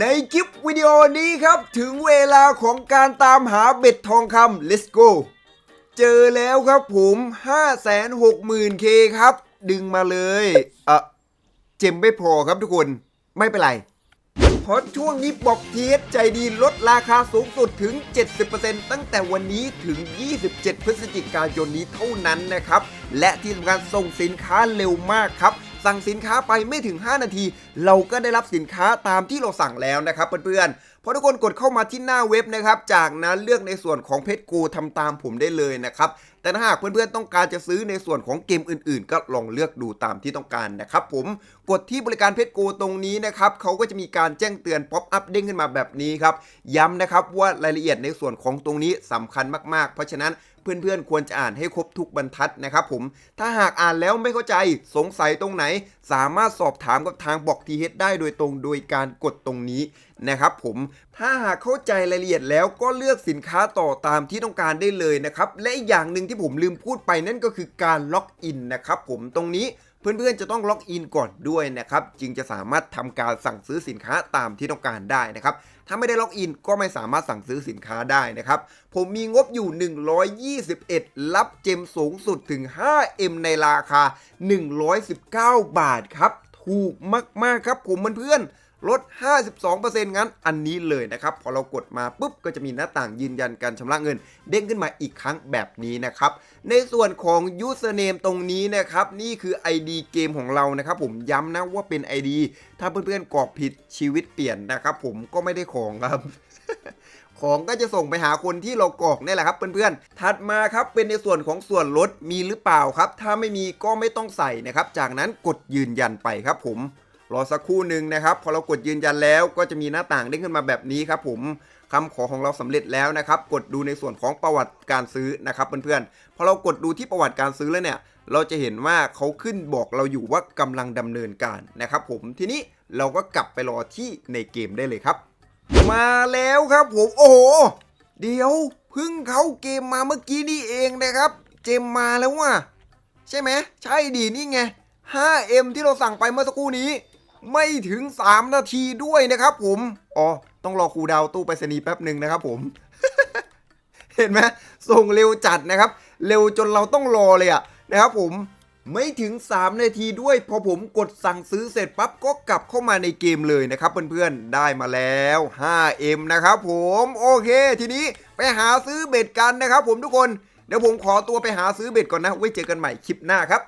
ในคลิปวิดีโอนี้ครับ ถึงเวลาของการตามหาเบ็ดทองคำ let's go เจอแล้วครับผม 560,000 k ครับ ดึงมาเลยเออเจมไม่พอครับทุกคนไม่เป็นไร เพราะช่วงนี้บอกเทียใจดีลดราคาสูงสุดถึง 70%ตั้งแต่วันนี้ถึง 27 พฤศจิกายนนี้เท่านั้นนะครับ และที่สำคัญส่งสินค้าเร็วมากครับ สั่งสินค้าไปไม่ถึง 5 นาที เราก็ได้รับสินค้าตามที่เราสั่งแล้วนะครับเพื่อนๆเพราะทุกคนกดเข้ามาที่หน้าเว็บนะครับ จากนั้นเลือกในส่วนของเพจกูทำตามผมได้เลยนะครับ แต่ถ้าหากเพื่อนๆต้องการจะซื้อในส่วนของเกมอื่นๆ ก็ลองเลือกดูตามที่ต้องการนะครับผมกดที่บริการเพจกูตรงนี้นะครับเขาก็จะมีการแจ้งเตือนป๊อปอัพเด้งขึ้นมาแบบนี้ครับ ย้ำนะครับว่ารายละเอียดในส่วนของตรงนี้สำคัญมากๆ เพราะฉะนั้น เพื่อนๆ ควรจะอ่านให้ครบทุกบรรทัดนะครับผม ถ้าหากอ่านแล้วไม่เข้าใจสงสัยตรงไหน สามารถสอบถามกับทางบอกทีเฮดได้โดยตรงโดยการกดตรงนี้นะครับผมถ้าหากเข้าใจรายละเอียดแล้วก็เลือกสินค้าต่อตามที่ต้องการได้เลยนะครับ และอีกอย่างหนึ่งที่ผมลืมพูดไปนั่นก็คือการล็อกอินนะครับผมตรงนี้ เพื่อนๆจะต้องล็อกอินก่อนด้วยนะครับจึงจะสามารถทำการสั่งซื้อสินค้าตามที่ต้องการได้นะครับถ้าไม่ได้ล็อกอินก็ไม่สามารถสั่งซื้อสินค้าได้นะครับ ผมมีงบอยู่ 121 รับเจมสูงสุดถึง 5M ในราคา 119 บาทครับ ถูกมากๆครับผมเพื่อนๆ ลด 52%งั้นอันนี้เลยนะครับ พอเรากดมาปุ๊บก็จะมีหน้าต่างยืนยันการชำระเงิน เด้งขึ้นมาอีกครั้งแบบนี้นะครับ ในส่วนของ username ตรงนี้นะครับ นี่คือ ID เกมของเรานะครับผมย้ำนะว่าเป็น ID ถ้าเพื่อนๆกรอกผิดชีวิตเปลี่ยนนะครับผมก็ไม่ได้ของครับของก็จะส่งไปหาคนที่เรากรอกนี่แหละครับเพื่อนๆ ถัดมาครับเป็นในส่วนของส่วนลดมีหรือเปล่าครับ ถ้าไม่มีก็ไม่ต้องใส่นะครับ จากนั้นกดยืนยันไปครับผม รอสักครู่หนึ่งนะครับ พอเรากดยืนยันแล้วก็จะมีหน้าต่างเด้งขึ้นมาแบบนี้ครับผมคำขอของเราสำเร็จแล้วนะครับ กดดูในส่วนของประวัติการซื้อนะครับเพื่อนๆ พอเรากดดูที่ประวัติการซื้อแล้วเนี่ย เราจะเห็นว่าเขาขึ้นบอกเราอยู่ว่ากำลังดำเนินการนะครับผม ทีนี้เราก็กลับไปรอที่ในเกมได้เลยครับ มาแล้วครับผม โอ้โห เดี๋ยวเพิ่งเข้าเกมมาเมื่อกี้นี่เองนะครับ เจมมาแล้วว่ะ ใช่ไหม ใช่ดีนี่ไง 5M ที่เราสั่งไปเมื่อสักครู่นี้ ไม่ถึง 3 นาทีด้วยนะครับผม อ๋อ ต้องรอครูดาวตู้ไปรษณีย์แป๊บหนึ่งนะครับผม เห็นไหมส่งเร็วจัดนะครับ เร็วจนเราต้องรอเลยอะนะครับผมไม่ถึง 3 นาทีด้วย พอผมกดสั่งซื้อเสร็จปั๊บก็กลับเข้ามาในเกมเลยนะครับเพื่อนๆ ได้มาแล้ว 5M นะครับผมโอเค ทีนี้ไปหาซื้อเบ็ดกันนะครับผมทุกคน เดี๋ยวผมขอตัวไปหาซื้อเบ็ดก่อนนะ ไว้เจอกันใหม่คลิปหน้าครับ